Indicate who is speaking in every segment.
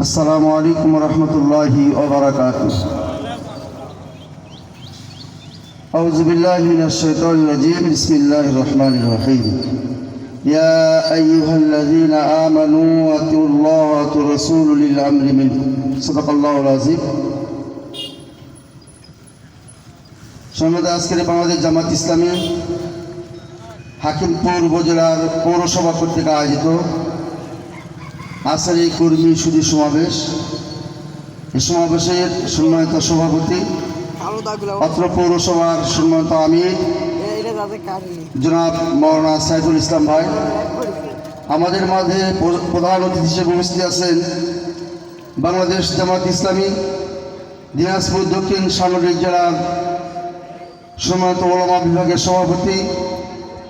Speaker 1: السلام عليكم ورحمة الله وبركاته أعوذ بالله من الشيطان الرجيم بسم الله الرحمن الرحيم يا أيها الذين آمنوا أطيعوا الله وأطيعوا الرسول للأمر منكم صدق الله العظيم সম্মানিত আজকের বাংলাদেশ জামাত ইসলামী হাকিমপুর উপজেলার পৌরসভা কর্তৃক আয়োজিত আসারি কর্মী সুদী সমাবেশ। এই সমাবেশের সম্মানিত সভাপতি, অত্র পৌরসভার সম্মানিত আমি
Speaker 2: এটা তাদের কাটেনি
Speaker 1: জনাব মৌলানা সাইদুল ইসলাম ভাই। আমাদের মাঝে প্রধান অতিথি হিসেবে উপস্থিত আছেন বাংলাদেশ জামাত ইসলামী, দিনাজপুর দক্ষিণ সামরিক জেলার সম্মানিত ওলামা বিভাগের সভাপতি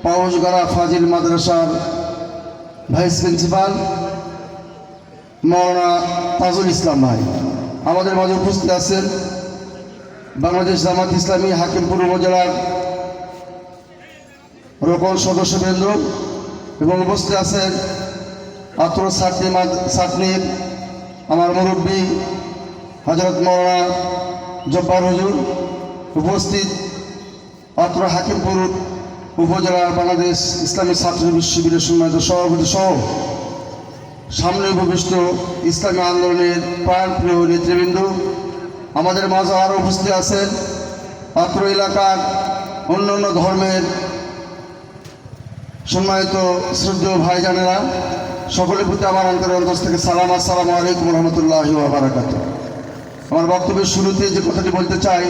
Speaker 1: পাউসগাড়া ফাজিল মাদ্রাসার ভাইস প্রিন্সিপাল মৌলানা তাজুল ইসলাম ভাই। আমাদের মাঝে উপস্থিত আছেন বাংলাদেশ জামাত ইসলামী হাকিমপুর উপজেলার রোকন সদস্যবৃন্দ এবং উপস্থিত আছেন আত্র ছাত্রী ছাত্রীর আমার মুরব্বী হজরত মৌলানা জব্বার হজুর। উপস্থিত অত্র হাকিমপুর উপজেলার বাংলাদেশ ইসলামী ছাত্র শিবিরের সম্মানিত সভাপতি সহ সামনে উপবিষ্ট ইসলামী আন্দোলনের প্রাণপ্রিয় নেতৃবৃন্দ, আমাদের মাঝে আরও উপস্থিত আছেন অত্র এলাকার অন্যান্য ধর্মের সম্মানিত শ্রদ্ধেয় ভাইজানেরা। সকলের প্রতি আমার অন্তরের অন্তর থেকে সালাম, আসসালামু আলাইকুম রহমতুল্লাহ বারাকাত। আমার বক্তব্যের শুরুতে যে কথাটি বলতে চাই,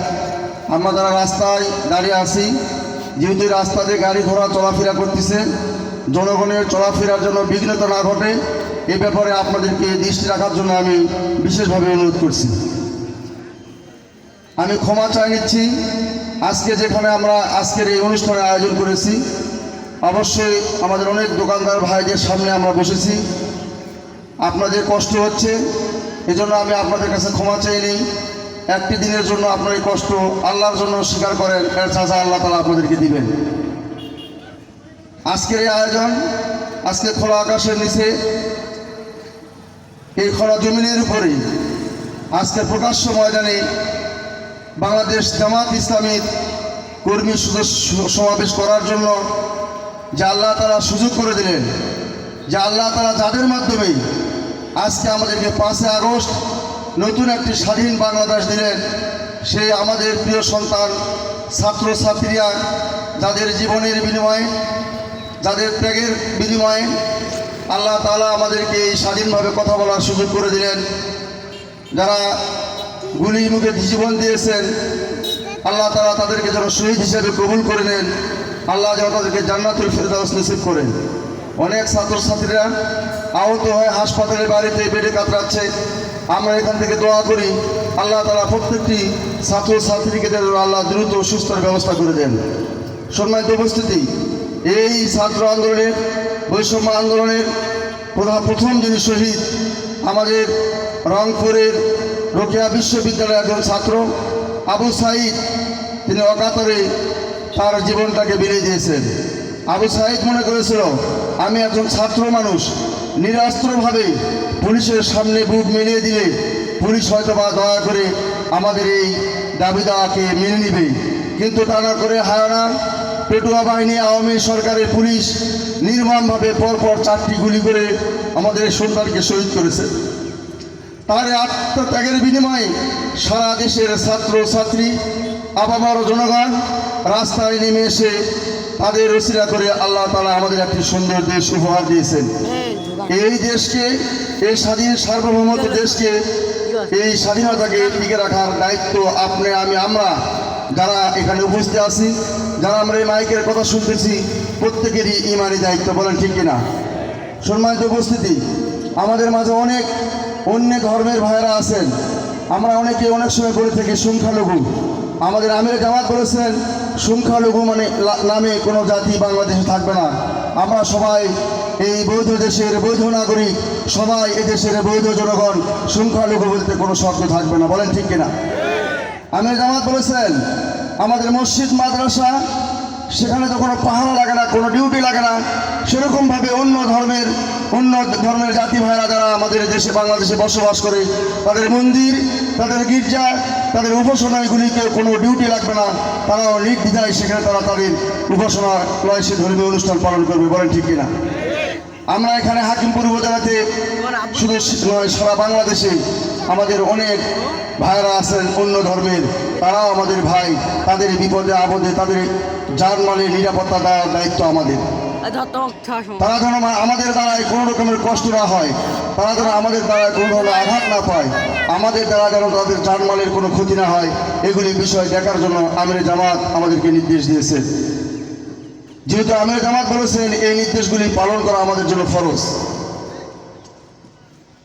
Speaker 1: আমরা যারা রাস্তায় দাঁড়িয়ে আছি, যেহেতু এই রাস্তা দিয়ে গাড়ি ঘোড়া চলাফেরা করতেছে, জনগণের চলাফেরার জন্য বিঘ্নতা না ঘটে এ ব্যাপারে আপনাদেরকে দৃষ্টি রাখার জন্য আমি বিশেষভাবে অনুরোধ করছি। আমি ক্ষমা চাই নিচ্ছি। আজকে যেখানে আমরা আজকের এই অনুষ্ঠানের আয়োজন করেছি, অবশ্যই আমাদের অনেক দোকানদার ভাইদের সামনে আমরা বসেছি। আপনাদের কষ্ট হচ্ছে, এজন্য আমি আপনাদের কাছে ক্ষমা চাই নিই। একটি দিনের জন্য আপনার এই কষ্ট আল্লাহর জন্য স্বীকার করেন, এর আল্লাহ তালা আপনাদেরকে দিবেন। আজকের এই আয়োজন, আজকে খোলা আকাশের নিচে এই খোলা জমিনের উপরে আজকে প্রকাশ্য ময়দানে বাংলাদেশ জামাত ইসলামীর কর্মী সমাবেশ করার জন্য যে আল্লাহ তারা সুযোগ করে দিলেন, যে আল্লাহ তারা যাদের মাধ্যমে আজকে আমাদেরকে পাঁচই আগস্ট নতুন একটি স্বাধীন বাংলাদেশ দিলেন সেই আমাদের প্রিয় সন্তান, ছাত্রছাত্রীরা যাদের জীবনের বিনিময়ে, যাদের ত্যাগের বিনিময়ে আল্লাহ তালা আমাদেরকে এই স্বাধীনভাবে কথা বলার সুযোগ করে দিলেন। যারা গুলির মুখে জীবন দিয়েছেন, আল্লাহ তারা তাদেরকে যেন শহীদ হিসেবে কবুল করে নেন। আল্লাহ যেন তাদেরকে জান্নাতুল ফেরদাউস নসিব করেন। অনেক ছাত্রছাত্রীরা আহত হয়ে হাসপাতালে বাড়িতে বেডে কাতরাচ্ছে। আমরা এখান থেকে দোয়া করি, আল্লাহ তারা প্রত্যেকটি ছাত্রছাত্রীকে যেন আল্লাহ দ্রুত সুস্থর ব্যবস্থা করে দেন। সম্মানিত উপস্থিতি, এই ছাত্র আন্দোলনের বৈষম্য আন্দোলনের প্রধান প্রথম যিনি শহীদ, আমাদের রংপুরের রোকেয়া বিশ্ববিদ্যালয়ের একজন ছাত্র, আবু সাইদ। তিনি অকাতরে তার জীবনটাকে বেরিয়ে দিয়েছেন। আবু সাইদ মনে করেছিল, আমি একজন ছাত্র মানুষ, নিরাস্ত্রভাবে পুলিশের সামনে বুক মিলিয়ে দিলে পুলিশ হয়তো বা দয়া করে আমাদের এই দাবি দাওয়াকে মেনে নিবে। কিন্তু তা না করে হায়ানা পেটুয়া বাহিনী, আওয়ামী সরকারের পুলিশ নির্মমভাবে পরপর চারটি গুলি করে আমাদের সন্তানকে শহীদ করেছে। তার আত্মত্যাগের বিনিময়ে সারা দেশের ছাত্র, ছাত্রী আবাবার জনগণ রাস্তায় নেমে এসে তাদের রসিরা করে আল্লাহ তালা আমাদের একটি সুন্দর দেশ উপহার দিয়েছেন। এই দেশকে, এই স্বাধীন সার্বভৌমত্ব দেশকে, এই স্বাধীনতাকে টিকে রাখার দায়িত্ব আপনি, আমি, আমরা যারা এখানে উপস্থিত আছি, যারা আমরা এই মাইকের কথা শুনতেছি, প্রত্যেকেরই ইমানি দায়িত্ব, বলেন ঠিক কিনা? সম্মানিত উপস্থিতি, আমাদের মাঝে অনেক অন্য ধর্মের ভাইয়েরা আছেন। আমরা অনেকে অনেক সময় বলে থাকি সংখ্যালঘু। আমাদের আমির জামাত বলেছেন, সংখ্যালঘু মানে নামে কোনো জাতি বাংলাদেশে থাকবে না। আমরা সবাই এই বৈধ দেশের বৈধ নাগরিক, সবাই এদেশের বৈধ জনগণ, সংখ্যালঘু বলতে কোনো শব্দ থাকবে না, বলেন ঠিক কিনা? আমির জামাত বলেছেন, আমাদের মসজিদ, মাদ্রাসা, সেখানে তো কোনো পাহাড় লাগে না, কোনো ডিউটি লাগে না। সেরকমভাবে অন্য ধর্মের অন্য ধর্মের জাতি ভাইরা যারা আমাদের দেশে, বাংলাদেশে বসবাস করে, তাদের মন্দির, তাদের গির্জা, তাদের উপাসনাগুলিকে কোনো ডিউটি লাগবে না। তারাও নির্দ্বিধায় সেখানে তারা তাদের উপাসনা সে ধর্মীয় অনুষ্ঠান পালন করবে, বলেন ঠিক কিনা? আমরা এখানে হাকিমপুর উপজেলাতে শুধু নয় সারা বাংলাদেশে আমাদের অনেক ভাইরা আছেন অন্য ধর্মের। তারাও আমাদের ভাই তাদের বিপদে আপদে তাদের জানমালের নিরাপত্তা দেওয়ার দায়িত্ব আমাদের। তারা যেন আমাদের দ্বারায় কোনো রকমের কষ্ট না হয় তারা যেন আমাদের দ্বারায় কোনো ধরনের আঘাত না পায় আমাদের দ্বারা যেন তাদের জানমালের কোনো ক্ষতি না হয় এগুলি বিষয় দেখার জন্য আমির জামাত আমাদেরকে নির্দেশ দিয়েছে। যেহেতু আমির জামাত বলেছেন, এই নির্দেশগুলি পালন করা আমাদের জন্য ফরজ।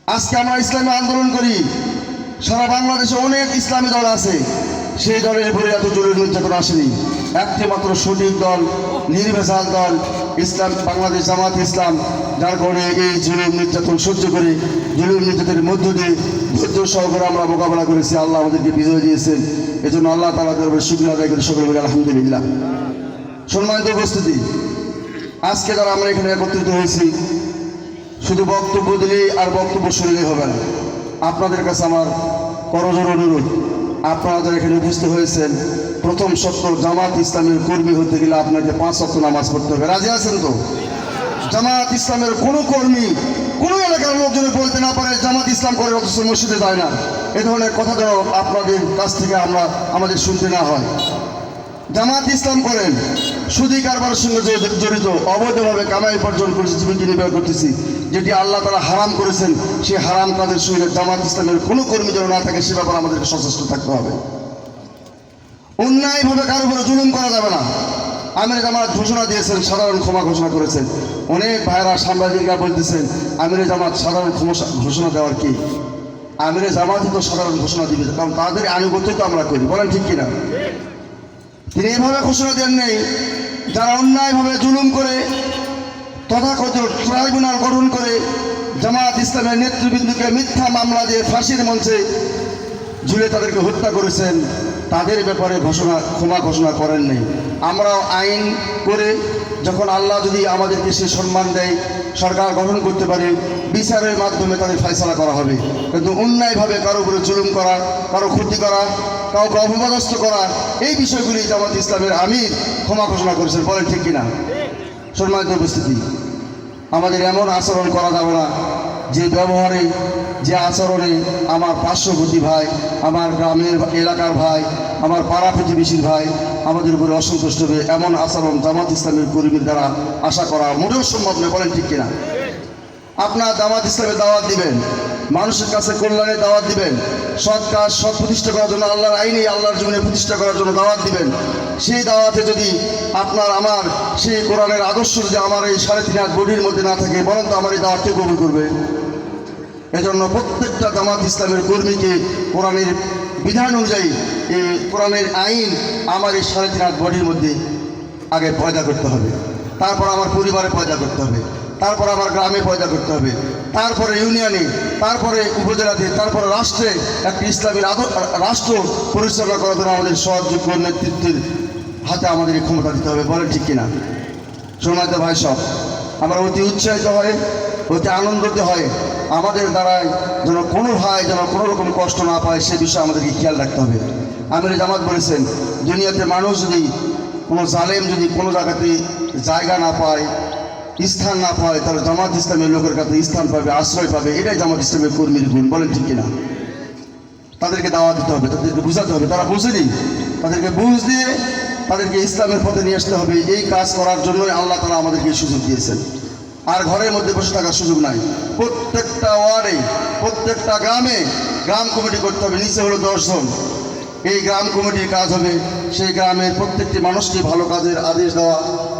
Speaker 1: আজকে আমরা ইসলামী আন্দোলন করি। সারা বাংলাদেশে অনেক ইসলামী দল আছে। সেই দলের উপরে এত জরুরি নির্যাতন আসেনি। একটি মাত্র সঠিক দল, নির্ভেজাল দল, ইসলাম, বাংলাদেশ জামাত ইসলাম, যার কারণে এই জুলুম নির্যাতন সহ্য করে জুলুম নির্যাতনের মধ্য দিয়ে ধৈর্য সহকারে আমরা মোকাবেলা করেছি। আল্লাহ আমাদেরকে বিজয় দিয়েছেন। এজন্য আল্লাহ তালা শুক্রিয়া আদায় করে। সকলে বলে, আলহামদুলিল্লাহ। সম্মানিত উপস্থিতি, আজকে যারা আমরা এখানে একত্রিত হয়েছি, শুধু বক্তব্য দিলেই আর বক্তব্য শুনলেই হবে না। আপনাদের কাছে আমার করজোর অনুরোধ, আপনারা যারা এখানে উপস্থিত হয়েছেন, প্রথম সত্য, জামাত ইসলামের কর্মী হতে গেলে আপনাকে পাঁচ সত্য নামাজ পড়তে হবে। রাজি আছেন তো? জামাত ইসলামের কোনো কর্মী কোনো এলাকার লোকজন বলতে না পারে, জামাত ইসলাম করে অথচ মসজিদে যায় না। এ ধরনের কথা যেন আপনাদের কাছ থেকে আমরা, আমাদের শুনতে না হয়। জামাত ইসলাম করেন। সুদী কারবারের সঙ্গে জড়িত- অবৈধভাবে কামাই উপার্জন করেছে জীবনকে নির্বাহ করতেছি, যেটি আল্লাহ তারা হারাম করেছেন সেই হারাম কাজের সঙ্গে জামাত ইসলামের কোনো কর্মী যেন না থাকে, সে ব্যাপারে আমাদেরকে সচেষ্ট থাকতে হবে। অন্যায়ভাবে কারও উপরে জুলুম করা যাবে না। আমির জামাত ঘোষণা দিয়েছেন, সাধারণ ক্ষমা ঘোষণা করেছেন। অনেক ভাইরা সাংবাদিকরা বলতেছেন, আমির জামাত সাধারণ ক্ষমা- ঘোষণা দেওয়ার কি? আমিরে জামাতই তো সাধারণ ঘোষণা দিবে, কারণ তাদের আনুগত্য তো আমরা করি, বলেন ঠিক কিনা? তিনি এভাবে ঘোষণা দেন নেই। যারা অন্যায়ভাবে জুলুম করে, তথাকথিত ট্রাইব্যুনাল গঠন করে জামাত ইসলামের নেতৃবৃন্দকে মিথ্যা মামলা দিয়ে ফাঁসির মঞ্চে ঝুলে তাদেরকে হত্যা করেছেন, তাদের ব্যাপারে ঘোষণা, ক্ষমা ঘোষণা করেন নাই। আমরাও আইন করে যখন আল্লাহ যদি আমাদেরকে সে সম্মান দেয়, সরকার গঠন করতে পারে, বিচারের মাধ্যমে তাদের ফয়সলা করা হবে। কিন্তু অন্যায়ভাবে কারও উপরে জুলুম করা, কারও ক্ষতি করা কাউকে অপমানস্ত করা, এই বিষয়গুলি জামাত ইসলামের আমির ক্ষমা ঘোষণা করেছেন, বলেন ঠিক কিনা? সম্মানিত উপস্থিতি, আমাদের এমন আচরণ করা যাবে না, যে ব্যবহারে, যে আচরণে আমার পার্শ্ববর্তী ভাই, আমার গ্রামের এলাকার ভাই, আমার পাড়া প্রতিবেশীর ভাই, আমাদের উপরে অসন্তুষ্ট হবে এমন আচরণ জামাত ইসলামের কর্মীর দ্বারা আশা করা মোটেও সম্ভব নয়, বলেন ঠিক কিনা? আপনার জামাত ইসলামের দাওয়াত দিবেন মানুষের কাছে কল্যাণের দাওয়াত দিবেন। সৎ কাজ সৎ প্রতিষ্ঠা করার জন্য আল্লাহর আইনে আল্লাহর জীবনে প্রতিষ্ঠা করার জন্য দাওয়াত দিবেন। সেই দাওয়াতে যদি আপনার, আমার, সেই কোরআনের আদর্শ যদি আমার এই সাড়ে তিন হাত বডির মধ্যে না থাকে, বরং তো আমার এই দাওয়াতকে কবুল করবে। এজন্য প্রত্যেকটা জামাত ইসলামের কর্মীকে কোরআনের বিধান অনুযায়ী এই কোরআনের আইন আমার এই সাড়ে তিন হাত বডির মধ্যে আগে পয়দা করতে হবে। তারপর আমার পরিবারে পয়দা করতে হবে। তারপর আমার গ্রামে পয়দা করতে হবে। তারপরে ইউনিয়নে, তারপরে উপজেলাতে, তারপরে রাষ্ট্রে একটি ইসলামের আদর রাষ্ট্র পরিচালনা করার জন্য আমাদের সহযোগ্য নেতৃত্বের হাতে আমাদের ক্ষমতা দিতে হবে, বলেন ঠিক কিনা? সম্মানিত ভাই সব আমরা অতি উৎসাহিত হয়, অতি আনন্দিত হয় আমাদের দ্বারায় যেন কোনো ভাই যেন কোনো রকম কষ্ট না পায়, সে বিষয়ে আমাদেরকে খেয়াল রাখতে হবে। আমির জামাত বলেছেন, দুনিয়াতে মানুষ যদি কোনো জালেম যদি কোনো জায়গাতে জায়গা না পায় স্থান না পায় তাহলে জামাত ইসলামের লোকের কাছে স্থান পাবে, আশ্রয় পাবে, এটাই জামাত ইসলামের কর্মীর গুণ বলেন ঠিক কিনা? তাদেরকে দাওয়া দিতে হবে, তাদেরকে বুঝাতে হবে, তারা বুঝেনি তাদেরকে বুঝ দিয়ে তাদেরকে ইসলামের পথে নিয়ে আসতে হবে। এই কাজ করার জন্যই আল্লাহ তালা আমাদেরকে সুযোগ দিয়েছেন। আর ঘরের মধ্যে বসে থাকার সুযোগ নাই। প্রত্যেকটা ওয়ার্ডে, প্রত্যেকটা গ্রামে গ্রাম কমিটি করতে হবে, নিচে হলো দশজন এই গ্রাম কমিটির কাজ হবে। সেই গ্রামের প্রত্যেকটি মানুষকে ভালো কাজের আদেশ দেওয়া,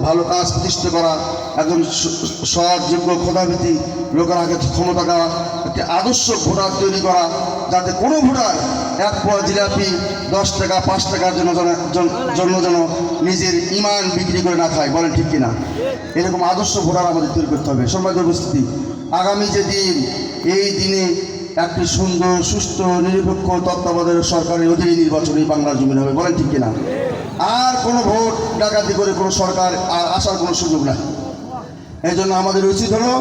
Speaker 1: ভালো কাজ প্রতিষ্ঠা করা, একজন সৎ যোগ্য ক্ষোধাভীতি লোকের আগে ক্ষমতা দেওয়া, একটি আদর্শ ভোটার তৈরি করা, যাতে কোনো ভোটার এক পোয়া জিলাপি দশ টাকা, পাঁচ টাকার জন্য জন্য যেন নিজের ইমান বিক্রি করে না খায়, বলেন ঠিক কিনা? এরকম আদর্শ ভোটার আমাদের তৈরি করতে হবে। সম্মানিত উপস্থিতি, আগামী যে দিন, এই দিনে একটি সুন্দর, সুস্থ, নিরপেক্ষ তত্ত্বাবধায়ক সরকারের অধীনে নির্বাচন এই বাংলার জমিন হবে। বলেন ঠিক কিনা? আর কোনো ভোট ডাকাতি করে কোনো সরকার আর আসার কোনো সুযোগ নাই। এই জন্য আমাদের উচিত হলো,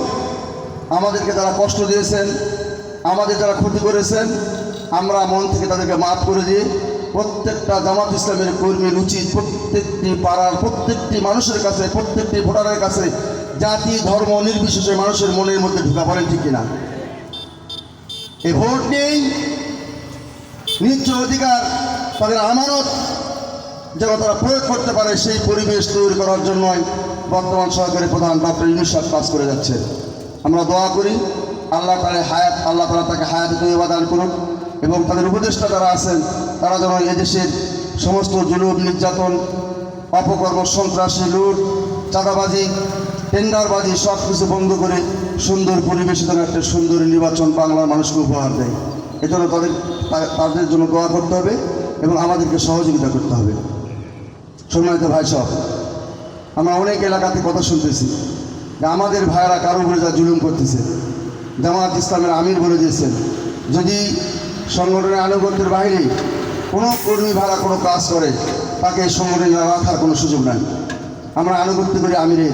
Speaker 1: আমাদেরকে তারা কষ্ট দিয়েছেন, আমাদের তারা ক্ষতি করেছেন, আমরা মন থেকে তাদেরকে মাফ করে দিয়ে প্রত্যেকটা জামাত ইসলামের কর্মীর উচিত প্রত্যেকটি পাড়ার, প্রত্যেকটি মানুষের কাছে, প্রত্যেকটি ভোটারের কাছে জাতি, ধর্ম নির্বিশেষে মানুষের মনের মধ্যে ঢুকা। পড়েন ঠিক কিনা? এই ভোট নেই নিজ অধিকার তাদের আমানত যেন তারা প্রয়োগ করতে পারে, সেই পরিবেশ তৈরি করার জন্যই বর্তমান সরকারি প্রধান ডক্টর ইউনুস কাজ করে যাচ্ছে আমরা দোয়া করি আল্লাহ তালে হায়াত আল্লাহ তালা তাকে হায়াত তৈবা দান করুন এবং তাদের উপদেষ্টা যারা আছেন, তারা যেন এদেশের সমস্ত জুলুম, নির্যাতন, অপকর্ম, সন্ত্রাসী, লুট, চাঁদাবাজি টেন্ডারবাজি সব কিছু বন্ধ করে সুন্দর পরিবেশে যেন একটা সুন্দর নির্বাচন বাংলার মানুষকে উপহার দেয়। এজন্য তাদের তাদের জন্য দোয়া করতে হবে এবং আমাদেরকে সহযোগিতা করতে হবে। সম্মানিত ভাই সব, আমরা অনেক এলাকাতে কথা শুনতেছি যে আমাদের ভাইয়েরা কারও উপরে যা জুলুম করতেছে। জামাত ইসলামের আমির বলে দিয়েছেন, যদি সংগঠনের আনুগত্যের বাইরে কোনো কর্মী ভাড়া কোনো কাজ করে, তাকে সংগঠনে রাখার কোনো সুযোগ নাই। আমরা আনুগত্য করি আমিরে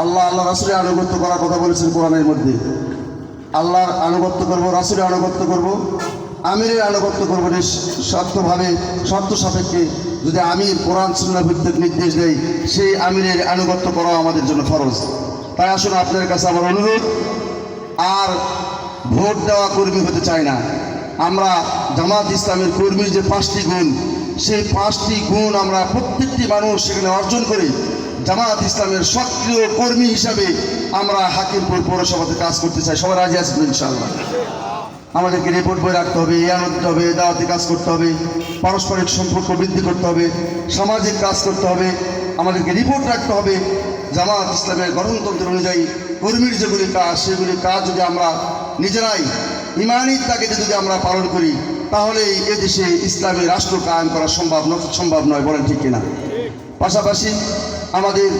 Speaker 1: আল্লাহ আল্লাহ রাসুলের আনুগত্য করার কথা বলেছেন কোরআনের মধ্যে। আল্লাহর আনুগত্য করব, রাসুলের আনুগত্য করব, আমিরের আনুগত্য করব শর্তভাবে শর্ত সাপেক্ষে যদি আমি কোরআন সুন্না ভিত্তিক নির্দেশ দেয়, সেই আমিরের আনুগত্য করা আমাদের জন্য ফরজ। তাই আসুন আপনাদের কাছে আমার অনুরোধ, আর ভোট দেওয়া কর্মী হতে চাই না। আমরা জামাত ইসলামের কর্মীর যে পাঁচটি গুণ, সেই পাঁচটি গুণ আমরা প্রত্যেকটি মানুষ সেখানে অর্জন করি জামাত ইসলামের সক্রিয় কর্মী হিসাবে আমরা হাকিমপুর পৌরসভাতে কাজ করতে চাই। সবাই রাজি আছেন ইনশাআল্লাহ? আমাদেরকে রিপোর্ট বই রাখতে হবে, এ আনতে হবে দাওয়াতি কাজ করতে হবে, পারস্পরিক সম্পর্ক বৃদ্ধি করতে হবে, সামাজিক কাজ করতে হবে, আমাদেরকে রিপোর্ট রাখতে হবে। জামাত ইসলামের গঠনতন্ত্র অনুযায়ী কর্মীর যেগুলি কাজ, সেগুলি কাজ যদি আমরা নিজেরাই ইমানি তাগিদে যদি আমরা পালন করি, তাহলে এদেশে ইসলামী রাষ্ট্র কায়েম করা সম্ভব সম্ভব নয়, বলেন ঠিক কিনা? পাশাপাশি আমাদের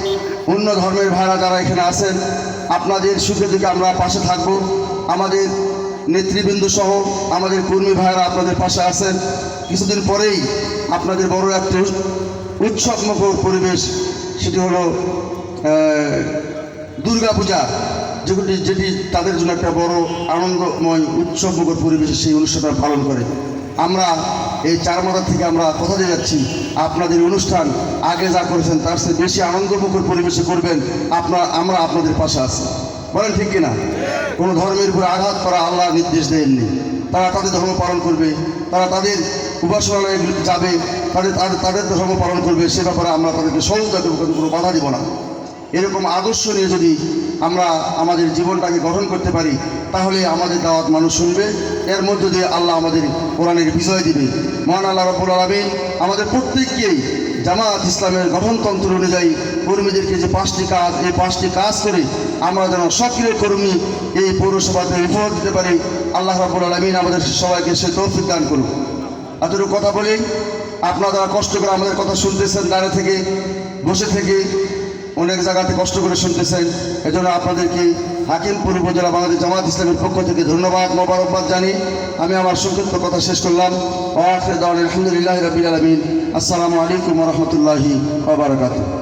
Speaker 1: অন্য ধর্মের ভাইরা যারা এখানে আছেন, আপনাদের সুখে দিকে আমরা পাশে থাকব। আমাদের নেতৃবৃন্দ সহ আমাদের কর্মী ভাইরা আপনাদের পাশে আছেন। কিছুদিন পরেই আপনাদের বড় একটা উৎসবমুখর পরিবেশ, সেটি হলো দুর্গা পূজা যেগুলি যেটি তাদের জন্য একটা বড় আনন্দময় উৎসবমুখর পরিবেশে সেই অনুষ্ঠানটা পালন করে। আমরা এই চার মাথা থেকে আমরা কথা দিয়ে যাচ্ছি। আপনাদের অনুষ্ঠান আগে যা করেছেন তার চেয়ে বেশি আনন্দমুখর পরিবেশে করবেন আপনার, আমরা আপনাদের পাশে আছি। বলেন ঠিক কিনা? কোনো ধর্মের উপরে আঘাত করা আল্লাহ নির্দেশ দেননি। তারা তাদের ধর্ম পালন করবে, তারা তাদের উপাসনালয়গুলিতে যাবে, তাদের তাদের ধর্ম পালন করবে, সে ব্যাপারে আমরা তাদেরকে সহযোগিতা কোনো বাধা দিব না। এরকম আদর্শ নিয়ে যদি আমরা আমাদের জীবনটাকে গঠন করতে পারি, তাহলে আমাদের দাওয়াত মানুষ শুনবে। এর মধ্য দিয়ে আল্লাহ আমাদের কোরআনের বিজয় দিবে। মহান আল্লাহ রব্বুল আলমিন আমাদের প্রত্যেককেই জামাত ইসলামের গঠনতন্ত্র অনুযায়ী কর্মীদেরকে যে পাঁচটি কাজ, এই পাঁচটি কাজ করে আমরা যেন সক্রিয় কর্মী এই পৌরসভাতে উপহার দিতে পারি, আল্লাহ রব্বুল আলমিন আমাদের সবাইকে সে তৌফিক দান করুন এতটুকু কথা বলি, আপনারা কষ্ট করে আমাদের কথা শুনতেছেন, দাঁড়িয়ে থেকে, বসে থেকে অনেক জায়গাতে কষ্ট করে শুনতেছেন। এজন্য আপনাদেরকে হাকিমপুর উপজেলা বাংলাদেশ জামাত ইসলামের পক্ষ থেকে ধন্যবাদ, মোবারকবাদ জানি। আমি আমার সংক্ষিপ্ত কথা শেষ করলাম। আলহামদুলিল্লাহ রবিল আলমিন। আসসালামু আলাইকুম রহমতুল্লাহি ওবরাকাতুহ